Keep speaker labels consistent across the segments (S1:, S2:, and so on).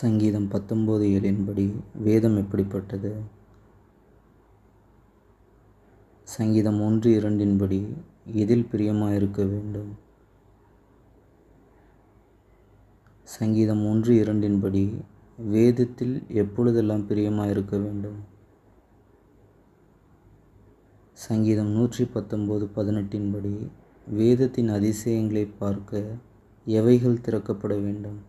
S1: சங்கீதம் பத்தொம்போது ஏழின்படி வேதம் எப்படிப்பட்டது? சங்கீதம் ஒன்று இரண்டின்படி எதில் பிரியமாயிருக்க வேண்டும்? சங்கீதம் ஒன்று இரண்டின்படி வேதத்தில் எப்பொழுதெல்லாம் பிரியமாக இருக்க வேண்டும்? சங்கீதம் நூற்றி பத்தொம்போது பதினெட்டின்படி வேதத்தின் அதிசயங்களை பார்க்க எவைகள் திறக்கப்பட வேண்டும்?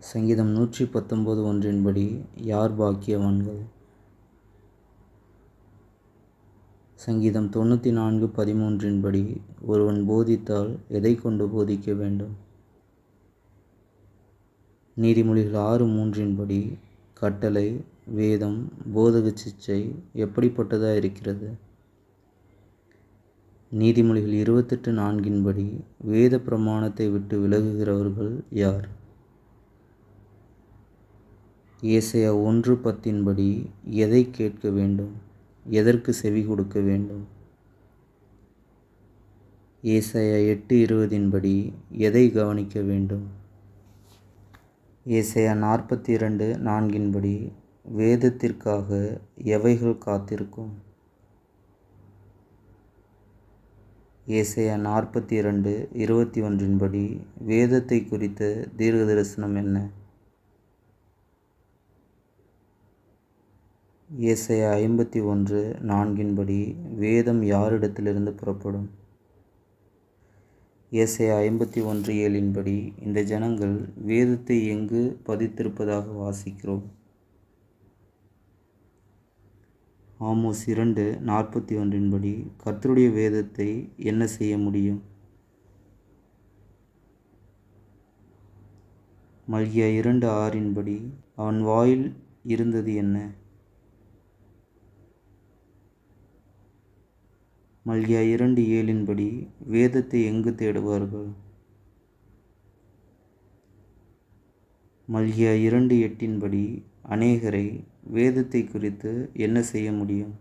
S1: சங்கீதம் நூற்றி பத்தொம்போது ஒன்றின்படி யார் பாக்கியவான்கள்? சங்கீதம் தொண்ணூற்றி நான்கு பதிமூன்றின்படி ஒருவன் போதித்தால் எதை கொண்டு போதிக்க வேண்டும்? நீதிமொழிகள் ஆறு மூன்றின்படி கட்டளை வேதம் போதக சிச்சை எப்படிப்பட்டதாக இருக்கிறது? நீதிமொழிகள் இருபத்தெட்டு நான்கின்படி வேத பிரமாணத்தை விட்டு விலகுகிறவர்கள் யார்? ஏசையா ஒன்று பத்தின்படி எதை கேட்க வேண்டும்? எதற்கு செவி கொடுக்க வேண்டும்? ஏசையா எட்டு இருபதின்படி எதை கவனிக்க வேண்டும்? ஏசையா நாற்பத்தி இரண்டு நான்கின்படி வேதத்திற்காக எவைகள் காத்திருக்கும்? ஏசையா நாற்பத்தி இரண்டு இருபத்தி ஒன்றின்படி வேதத்தை குறித்த தீர்க்க தரிசனம் என்ன? ஏசையா ஐம்பத்தி ஒன்று நான்கின்படி வேதம் யாரிடத்திலிருந்து புறப்படும்? ஏசையா ஐம்பத்தி ஒன்று ஏழின்படி இந்த ஜனங்கள் வேதத்தை எங்கு பதித்திருப்பதாக வாசிக்கிறோம். ஆமோஸ் இரண்டு நாற்பத்தி ஒன்றின்படி கர்த்தருடைய வேதத்தை என்ன செய்ய முடியும்? மல்கியா இரண்டு ஆறின்படி அவன் வாயில் இருந்தது என்ன? மல்கியா இரண்டு ஏழின்படி வேதத்தை எங்கு தேடுவார்கள்? மல்கியா இரண்டு எட்டின்படி அநேகரை வேதத்தை குறித்து என்ன செய்ய முடியும்?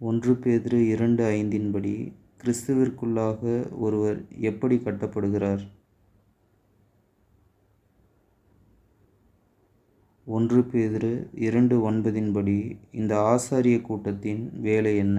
S1: ஒன்று பேதிரு இரண்டு ஐந்தின்படி கிறிஸ்துவிற்குள்ளாக ஒருவர் எப்படி கட்டப்படுகிறார்? ஒன்று பேதிரு இரண்டு ஒன்பதின்படி இந்த ஆசாரிய கூட்டத்தின் வேலை என்ன?